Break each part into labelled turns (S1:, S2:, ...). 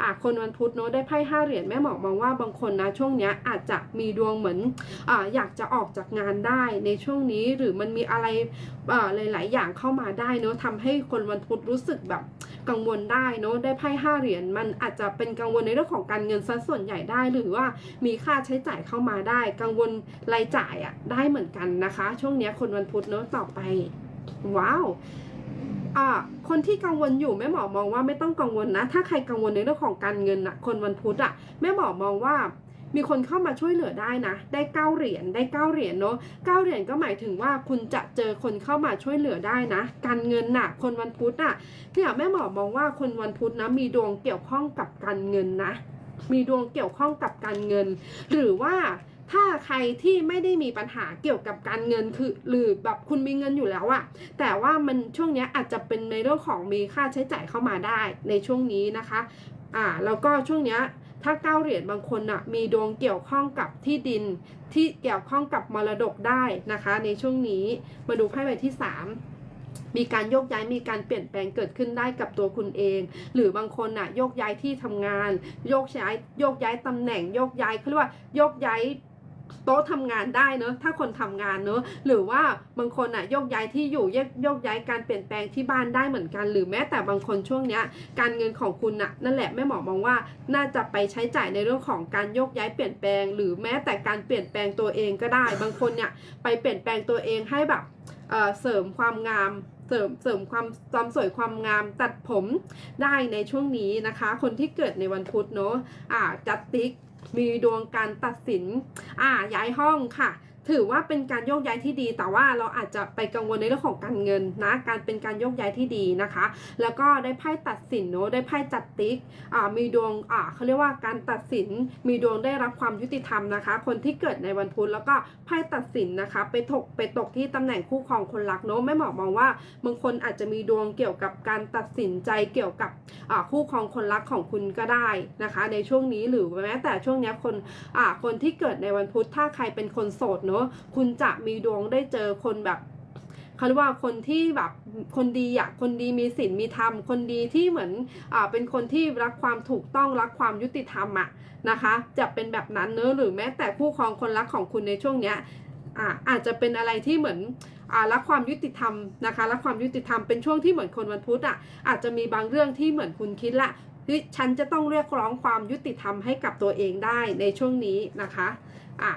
S1: อะคนวันพุธเนาะได้ไพ่ห้าเหรียญแม่หมอกมองว่าบางคนนะช่วงเนี้ยอาจจะมีดวงเหมือนอ่าอยากจะออกจากงานได้ในช่วงนี้หรือมันมีอะไรอ่าหลาย ๆ อย่างเข้ามาได้เนาะทำให้คนวันพุธรู้สึกแบบกังวลได้เนาะได้ไพ่ห้าเหรียญมันอาจจะเป็นกังวลในเรื่องของการเงินซะส่วนใหญ่ได้ หรือว่ามีค่าใช้จ่ายเข้ามาได้ กังวลรายจ่ายอะได้เหมือนกันนะคะ ช่วงเนี้ยคนวันพุธเนาะต่อไป ว้าว คนที่กังวลอยู่แม่หมอมองว่าไม่ต้องกังวลนะ ถ้าใครกังวลในเรื่องของการเงินนะคนวันพุธอะแม่หมอมองว่ามีคนเข้ามาช่วยเหลือได้นะ ได้เก้าเหรียญได้เก้าเหรียญเนาะเก้าเหรียญก็หมายถึงว่าคุณจะเจอคนเข้ามาช่วยเหลือได้นะ การเงินน่ะ คนวันพุธน่ะเนี่ยแม่หมอมองว่าคนวันพุธนะมีดวงเกี่ยวข้องกับการเงินนะ มีดวงเกี่ยวข้องกับการเงิน หรือว่า ถ้าใครที่ไม่ได้มีปัญหาเกี่ยวกับการเงินคือ หรือแบบคุณมีเงินอยู่แล้วอะแต่ว่ามันช่วงนี้อาจจะเป็นในเรื่องของมีค่าใช้จ่ายเข้ามาได้ในช่วงนี้นะคะอ่าแล้วก็ช่วงนี้ถ้าเก้าเหรียญบางคนอะมีดวงเกี่ยวข้องกับที่ดินที่เกี่ยวข้องกับมรดกได้นะคะ ในช่วงนี้มาดูไพ่ใบที่สามมีการโยกย้ายมีการเปลี่ยนแปลงเกิดขึ้นได้กับตัวคุณเอง หรือบางคนน่ะโยกย้ายที่ทำงาน โยกย้ายโยกย้ายตำแหน่งโยกย้ายเขาเรียกว่าโยกย้าย โต๊ะทำงานได้เนอะถ้าคนทำงานเนอะหรือว่าบางคนน่ะโยกย้ายที่อยู่โยกยกย้ายการเปลี่ยนแปลงที่บ้านได้เหมือนกัน หรือแม้แต่บางคนช่วงเนี้ยการเงินของคุณน่ะนั่นแหละแม่หมอมองว่าน่าจะไปใช้จ่ายในเรื่องของการโยกย้ายเปลี่ยนแปลง หรือแม้แต่การเปลี่ยนแปลงตัวเองก็ได้ บางคนเนี่ยไปเปลี่ยนแปลงตัวเองให้แบบเอ่อเสริมความงามเสริมเสริมความความสวยความงามตัดผมได้ในช่วงนี้นะคะ คนที่เกิดในวันพุธเนาะอ่าจัดติ๊ก มีดวงการตัดสิน อ่าย้ายห้องค่ะ ถือว่าเป็นการโยกย้ายที่ดี แต่ว่าเราอาจจะไปกังวลในเรื่องของการเงินนะ การเป็นการโยกย้ายที่ดีนะคะ แล้วก็ได้ไพ่ตัดสินเนอะได้ไพ่จัดติ๊กอ่ามีดวงอ่าเขาเรียกว่าการตัดสิน มีดวงได้รับความยุติธรรมนะคะ คนที่เกิดในวันพุธแล้วก็ไพ่ตัดสินนะคะ ไปถกไปตกที่ตำแหน่งคู่ครองคนรักเนอะไม่หมอมองว่าบางคนอาจจะมีดวงเกี่ยวกับการตัดสินใจเกี่ยวกับอ่าคู่ครองคนรักของคุณก็ได้นะคะ ในช่วงนี้หรือแม้แต่ช่วงนี้คนอ่าคนที่เกิดในวันพุธถ้าใครเป็นคนโสดเนอะคุณจะมีดวงได้เจอคนแบบเขาเรียกว่าคนที่แบบคนดีอะคนดีมีศีลมีธรรม คนดีที่เหมือนอ่าเป็นคนที่รักความถูกต้องรักความยุติธรรมอะนะคะ จะเป็นแบบนั้นเนอะหรือแม้แต่คู่ครองคนรักของคุณในช่วงเนี้ยอ่าอาจจะเป็นอะไรที่เหมือนอ่ารักความยุติธรรมนะคะรักความยุติธรรมเป็นช่วงที่เหมือนคนวันพุธอะอาจจะมีบางเรื่องที่เหมือนคุณคิดละเฮ้ยฉันจะต้องเรียกร้องความยุติธรรมให้กับตัวเองได้ในช่วงนี้นะคะอ่า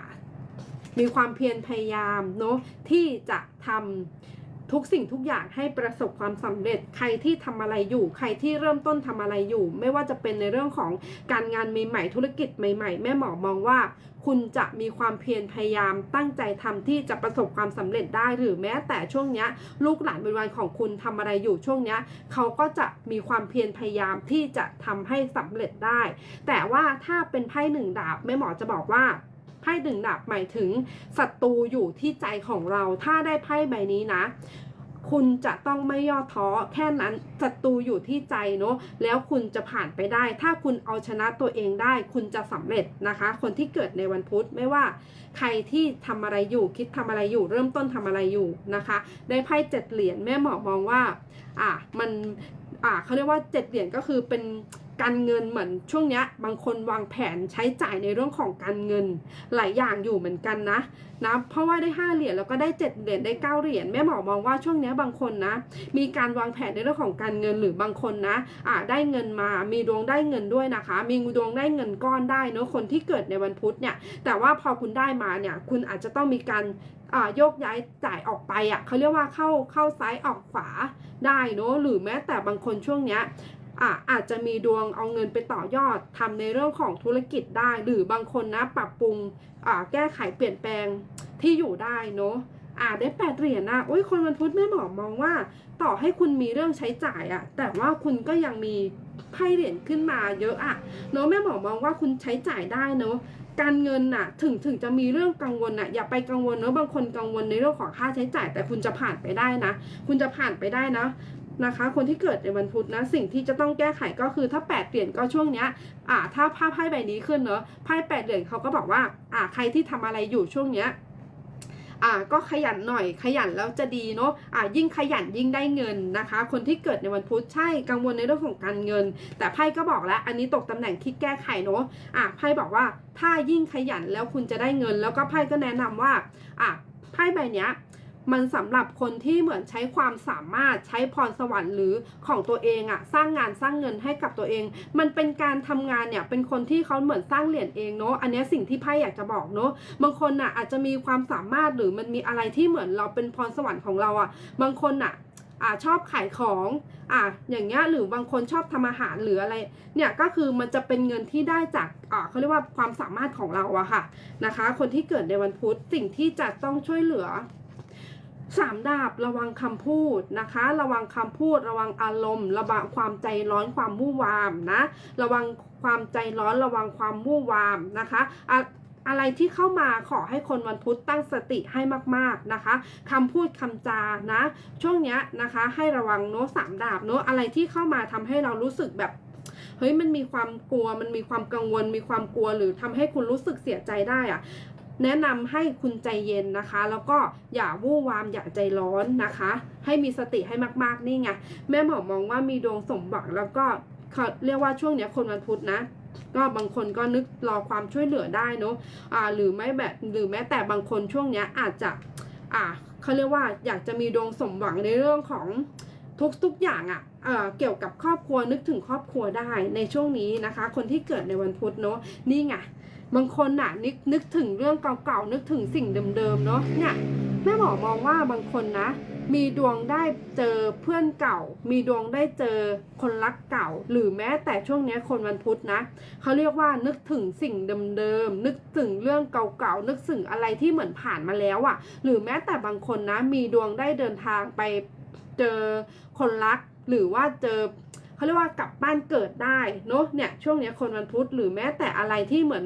S1: มีความเพียรพยายามเนาะที่จะทำทุกสิ่งทุกอย่างให้ประสบความสำเร็จ ใครที่ทำอะไรอยู่ ใครที่เริ่มต้นทำอะไรอยู่ ไม่ว่าจะเป็นในเรื่องของการงานใหม่ๆธุรกิจใหม่ๆ แม่หมอมองว่า คุณจะมีความเพียรพยายามตั้งใจทำที่จะประสบความสำเร็จได้หรือแม้แต่ช่วงเนี้ยลูกหลานบริวารของคุณทำอะไรอยู่ช่วงเนี้ยเขาก็จะมีความเพียรพยายามที่จะทำให้สำเร็จได้ แต่ว่าถ้าเป็นไพ่หนึ่งดาบแม่หมอจะบอกว่า พ่หนึ่งดาบหมายถึงศัตรูอยู่ที่ใจของเรา ถ้าได้ไพ่ใบนี้นะ คุณจะต้องไม่ย่อท้อแค่นั้นศัตรูอยู่ที่ใจเนาะแล้วคุณจะผ่านไปได้ ถ้าคุณเอาชนะตัวเองได้ คุณจะสำเร็จนะคะ คนที่เกิดในวันพุธไม่ว่า ใครที่ทำอะไรอยู่คิดทำอะไรอยู่ เริ่มต้นทำอะไรอยู่นะคะ ได้ไพ่เจ็ดเหรียญแม่หมอมองว่า อะมันอะเขาเรียกว่าเจ็ดเหรียญก็คือเป็น การเงินเหมือนช่วงเนี้ยบางคนวางแผนใช้จ่ายในเรื่องของการเงินหลายอย่างอยู่เหมือนกันนะนะเพราะว่าได้ห้าเหรียญแล้วก็ได้เจ็ดเหรียญได้เก้าเหรียญแม่หมอมองว่าช่วงนี้บางคนนะ มีการวางแผนในเรื่องของการเงินหรือบางคนนะอ่าได้เงินมามีดวงได้เงินด้วยนะคะ มีดวงได้เงินก้อนได้เนอะคนที่เกิดในวันพุธเนี่ยแต่ว่าพอคุณได้มาเนี่ยคุณอาจจะต้องมีการอ่าโยกย้ายจ่ายออกไปอะเขาเรียกว่าเข้าเข้าซ้ายออกขวาได้เนอะหรือแม้แต่บางคนช่วงเนี้ย อาจจะมีดวงเอาเงินไปต่อยอดทำในเรื่องของธุรกิจได้ หรือบางคนนะปรับปรุงแก้ไขเปลี่ยนแปลงที่อยู่ได้เนอะอ่าได้แปดเหรียญนะโอ้ยคนวันพุธแม่หมอมองว่า ต่อให้คุณมีเรื่องใช้จ่ายอะแต่ว่าคุณก็ยังมีไพ่เหรียญขึ้นมาเยอะอะเนอะแม่หมอมองว่าคุณใช้จ่ายได้เนอะการเงินน่ะถึงถึงจะมีเรื่องกังวลน่ะอย่าไปกังวลเนอะบางคนกังวลในเรื่องของค่าใช้จ่าย แต่คุณจะผ่านไปได้นะ คุณจะผ่านไปได้นะ นะคะ คนที่เกิดในวันพุธนะสิ่งที่จะต้องแก้ไขก็คือถ้าแปดเหรียญก็ช่วงเนี้ยอ่าถ้าภาพไพ่ใบนี้ขึ้นเนอะไพ่แปดเหรียญเขาก็บอกว่าอ่าใครที่ทำอะไรอยู่ช่วงเนี้ยอ่าก็ขยันหน่อยขยันแล้วจะดีเนาะอ่ายิ่งขยันยิ่งได้เงินนะคะ คนที่เกิดในวันพุธใช่กังวลในเรื่องของการเงิน แต่ไพ่ก็บอกแล้ว อันนี้ตกตำแหน่งที่แก้ไขเนาะอะไพ่บอกว่าถ้ายิ่งขยันแล้วคุณจะได้เงิน แล้วก็ไพ่ก็แนะนำว่าอะไพ่ใบเนี้ย มันสำหรับคนที่เหมือนใช้ความสามารถใช้พรสวรรค์หรือของตัวเองอะสร้างงานสร้างเงินให้กับตัวเอง มันเป็นการทำงานเนี่ยเป็นคนที่เขาเหมือนสร้างเหรียญเองเนาะอันนี้สิ่งที่ไพ่อยากจะบอกเนาะบางคนอะอาจจะมีความสามารถหรือมันมีอะไรที่เหมือนเราเป็นพรสวรรค์ของเราอะบางคนอะอ่าชอบขายของอ่าอย่างเงี้ยหรือบางคนชอบทำอาหารหรืออะไรเนี่ยก็คือมันจะเป็นเงินที่ได้จากอ่าเขาเรียกว่าความสามารถของเราอะค่ะนะคะ คนที่เกิดในวันพุธสิ่งที่จะต้องช่วยเหลือ สามดาบระวังคำพูดนะคะ ระวังคำพูด ระวังอารมณ์ ระวังความใจร้อนความมู่วามนะ ระวังความใจร้อนระวังความมู่วามนะคะอะอะไรที่เข้ามาขอให้คนวันพุธตั้งสติให้มากๆนะคะคำพูดคำจานะ ช่วงเนี้ยนะคะ ให้ระวังโน้ตสามดาบโน้ตอะไรที่เข้ามาทำให้เรารู้สึกแบบเฮ้ยมันมีความกลัวมันมีความกังวล มีความกลัวหรือทำให้คุณรู้สึกเสียใจได้อะ แนะนำให้คุณใจเย็นนะคะ แล้วก็อย่าวู่วามอย่าใจร้อนนะคะ ให้มีสติให้มากๆนี่ไงแม่หมอมองว่ามีดวงสมหวังแล้วก็เขาเรียกว่าช่วงเนี้ยคนวันพุธนะก็บางคนก็นึกรอความช่วยเหลือได้เนอะอ่าหรือไม่แบบหรือแม้แต่บางคนช่วงเนี้ยอาจจะอ่าเขาเรียกว่าอยากจะมีดวงสมหวังในเรื่องของทุกทุกอย่างอะ่ะเเกี่ยวกับครอบครัวนึกถึงครอบครัวได้ในช่วงนี้นะคะ คนที่เกิดในวันพุธเนอะนี่ไง บางคนน่ะนึกนึกถึงเรื่องเก่าๆนึกถึงสิ่งเดิมๆเนาะเนี่ยแม่หมอมองว่าบางคนนะ มีดวงได้เจอเพื่อนเก่า มีดวงได้เจอคนรักเก่า หรือแม้แต่ช่วงนี้คนวันพุธนะเขาเรียกว่านึกถึงสิ่งเดิมๆนึกถึงเรื่องเก่าๆนึกถึงอะไรที่เหมือนผ่านมาแล้วอะ่ะ หรือแม้แต่บางคนนะ มีดวงได้เดินทางไปเจอคนรักหรือว่าเจอ เขาเรียกว่ากลับบ้านเกิดได้เนาะเนี่ยช่วงนี้คนวันพุธหรือแม้แต่อะไรที่เหมือน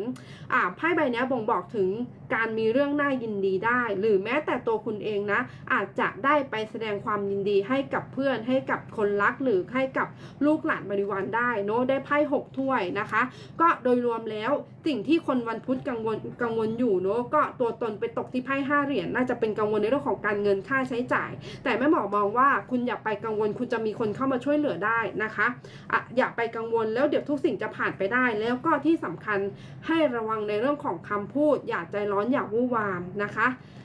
S1: อ่าไพ่ใบนี้บ่งบอกถึง การมีเรื่องน่ายินดีได้ หรือแม้แต่ตัวคุณเองนะ อาจจะได้ไปแสดงความยินดีให้กับเพื่อน ให้กับคนรักหรือให้กับลูกหลานบริวารได้เนาะได้ไพ่หกถ้วยนะคะ ก็โดยรวมแล้วสิ่งที่คนวันพุธกังวลกังวลอยู่เนาะก็ตัวตนไปตกที่ไพ่ห้าเหรียญน่าจะเป็นกังวลในเรื่องของการเงินค่าใช้จ่าย แต่แม่หมอมองว่าคุณอย่าไปกังวลคุณจะมีคนเข้ามาช่วยเหลือได้นะคะอะอย่าไปกังวลแล้วเดี๋ยวทุกสิ่งจะผ่านไปได้ แล้วก็ที่สำคัญให้ระวังในเรื่องของคำพูดอย่าใจร้อน้อนอย่างวู่วามนะคะ